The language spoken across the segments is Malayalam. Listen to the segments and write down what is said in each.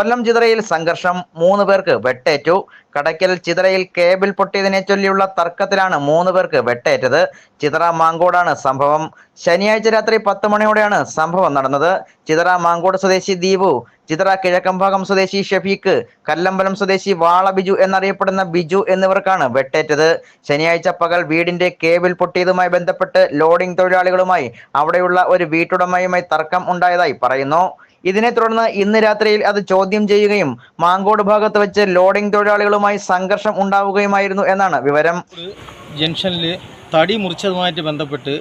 കൊല്ലം ചിതറയിൽ സംഘർഷം മൂന്ന് പേർക്ക് വെട്ടേറ്റു. കടയ്ക്കൽ ചിതറയിൽ കേബിൾ പൊട്ടിയതിനെ ചൊല്ലിയുള്ള തർക്കത്തിലാണ് മൂന്ന് പേർക്ക് വെട്ടേറ്റത്. ചിതറ മാങ്കോടാണ് സംഭവം. ശനിയാഴ്ച രാത്രി പത്ത് മണിയോടെയാണ് സംഭവം നടന്നത്. ചിതറ മാങ്കോട് സ്വദേശി ദീപു ചിതറ കിഴക്കംഭാഗം സ്വദേശി ഷഫീഖ് കല്ലമ്പലം സ്വദേശി വാള ബിജു എന്നറിയപ്പെടുന്ന ബിജു എന്നിവർക്കാണ് വെട്ടേറ്റത്. ശനിയാഴ്ച പകൽ വീടിന്റെ കേബിൾ പൊട്ടിയതുമായി ബന്ധപ്പെട്ട് ലോഡിംഗ് തൊഴിലാളികളുമായി അവിടെയുള്ള ഒരു വീട്ടുടമയുമായി തർക്കം ഉണ്ടായതായി പറയുന്നു. ഇതിനെ തുടർന്ന് ഇന്ന് രാത്രിയിൽ അത് ചോദ്യം ചെയ്യുകയും മാങ്കോട് ഭാഗത്ത് വെച്ച് ലോഡിംഗ് തൊഴിലാളികളുമായി സംഘർഷം ഉണ്ടാവുകയുമായിരുന്നു എന്നാണ് വിവരം. ജംഗ്ഷനിൽ തടി മുറിച്ചതുമായിട്ട് ബന്ധപ്പെട്ട്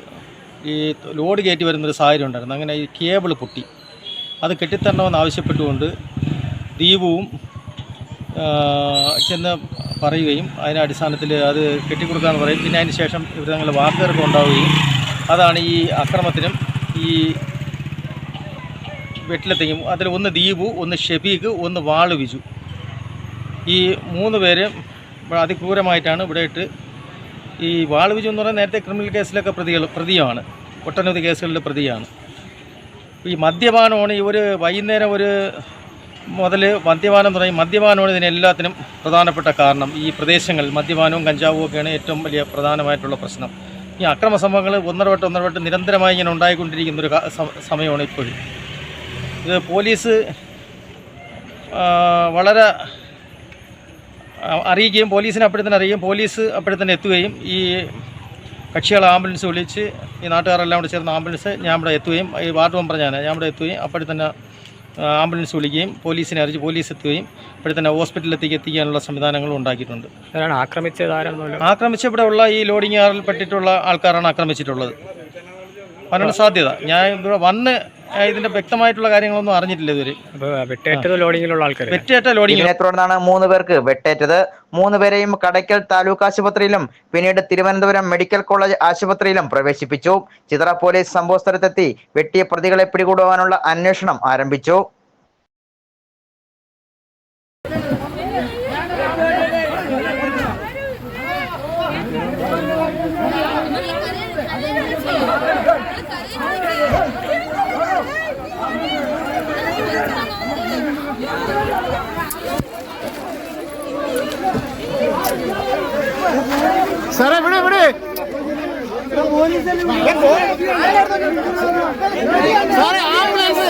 ഈ ലോഡ് കയറ്റി വരുന്നൊരു സാഹചര്യം ഉണ്ടായിരുന്നു. അങ്ങനെ ഈ കേബിൾ പൊട്ടി. അത് കെട്ടിത്തരണമെന്ന് ആവശ്യപ്പെട്ടുകൊണ്ട് ദീപവും ചെന്ന് പറയുകയും അതിന്റെ അടിസ്ഥാനത്തിൽ അത് കെട്ടിക്കൊടുക്കാമെന്ന് പറയും. പിന്നെ അതിന് ശേഷം ഇവർ തങ്ങൾ വാക്കുതർക്കം ഉണ്ടാവുകയും അതാണ് ഈ അക്രമത്തിനും ഈ വെട്ടിലെത്തിക്കും. അതിൽ ഒന്ന് ദീപു ഒന്ന് ഷെഫീഖ് ഒന്ന് വാൾ വിജു ഈ മൂന്ന് പേര് അതിക്രൂരമായിട്ടാണ് ഇവിടെ ഇട്ട് ഈ വാൾ വിജു എന്ന് പറയുന്നത് നേരത്തെ ക്രിമിനൽ കേസിലൊക്കെ പ്രതികൾ പ്രതിയാണ്. ഒട്ടനവധി കേസുകളിലെ പ്രതിയാണ്. ഈ മദ്യപാനമാണ് ഈ ഒരു വൈകുന്നേരം ഒരു മുതൽ മദ്യപാനം തുടങ്ങി മദ്യപാനമാണ് ഇതിനെല്ലാത്തിനും പ്രധാനപ്പെട്ട കാരണം. ഈ പ്രദേശങ്ങളിൽ മദ്യപാനവും കഞ്ചാവും ഒക്കെയാണ് ഏറ്റവും വലിയ പ്രധാനമായിട്ടുള്ള പ്രശ്നം. ഈ അക്രമ സംഭവങ്ങൾ ഒന്നര വട്ടം ഒന്നര വട്ടം നിരന്തരമായി ഇങ്ങനെ ഉണ്ടായിക്കൊണ്ടിരിക്കുന്നൊരു സമയമാണ് ഇപ്പോഴും. ഇത് പോലീസ് വളരെ അറിയിക്കുകയും പോലീസിനെ അപ്പോഴത്തന്നെ അറിയുകയും പോലീസ് അപ്പോഴത്തന്നെ എത്തുകയും ഈ കക്ഷികൾ ആംബുലൻസ് വിളിച്ച് ഈ നാട്ടുകാരെല്ലാം കൂടെ ചേർന്ന് ആംബുലൻസ് ഞാൻ ഇവിടെ എത്തുകയും ഈ വാർഡ് മെമ്പർ ഞാൻ ഞാൻ ഇവിടെ എത്തുകയും അപ്പോഴത്തന്നെ ആംബുലൻസ് വിളിക്കുകയും പോലീസിനെ അറിയിച്ച് പോലീസ് എത്തുകയും ഇപ്പോഴത്തന്നെ ഹോസ്പിറ്റലിലേക്ക് എത്തിക്കാനുള്ള സംവിധാനങ്ങളും ഉണ്ടാക്കിയിട്ടുണ്ട്. ആക്രമിച്ച ഇവിടെ ഉള്ള ഈ ലോഡിംഗ് കാറിൽ പെട്ടിട്ടുള്ള ആൾക്കാരാണ് ആക്രമിച്ചിട്ടുള്ളത്. അതിനുള്ള സാധ്യത ഞാൻ ഇവിടെ വന്ന് ആ, ഇതിന്റെ വ്യക്തമായിട്ടുള്ള കാര്യങ്ങളൊന്നും അറിഞ്ഞിട്ടില്ല ഇതുവരെ. വെട്ടേറ്റത് ലോഡിങ്ങിലുള്ള ആൾക്കാർ വെറ്റേറ്റ ലോഡിംഗ് ഇതിനെ തുടർന്നാണ് മൂന്ന് പേർക്ക് വെട്ടേറ്റത്. മൂന്ന് പേരെയും കടയ്ക്കൽ താലൂക്ക് ആശുപത്രിയിലും പിന്നീട് തിരുവനന്തപുരം മെഡിക്കൽ കോളേജ് ആശുപത്രിയിലും പ്രവേശിപ്പിച്ചു. ചിത്ര പോലീസ് സംഭവസ്ഥലത്തെത്തി വെട്ടിയ പ്രതികളെ പിടികൂടുവാനുള്ള അന്വേഷണം ആരംഭിച്ചു. സാറേ ഇവിടെ ഇവിടെ സാറേ ആംബുലൻസ്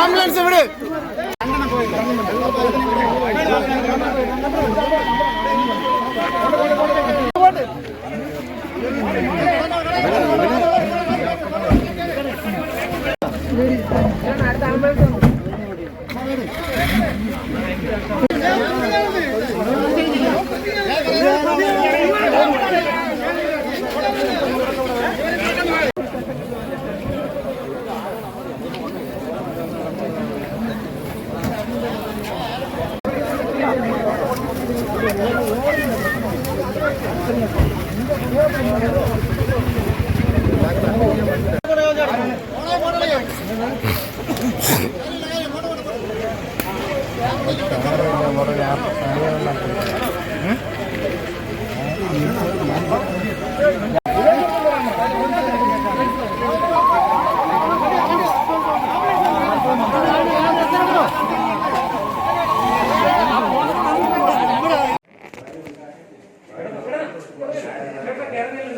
ആംബുലൻസ് ഞാൻ pierde el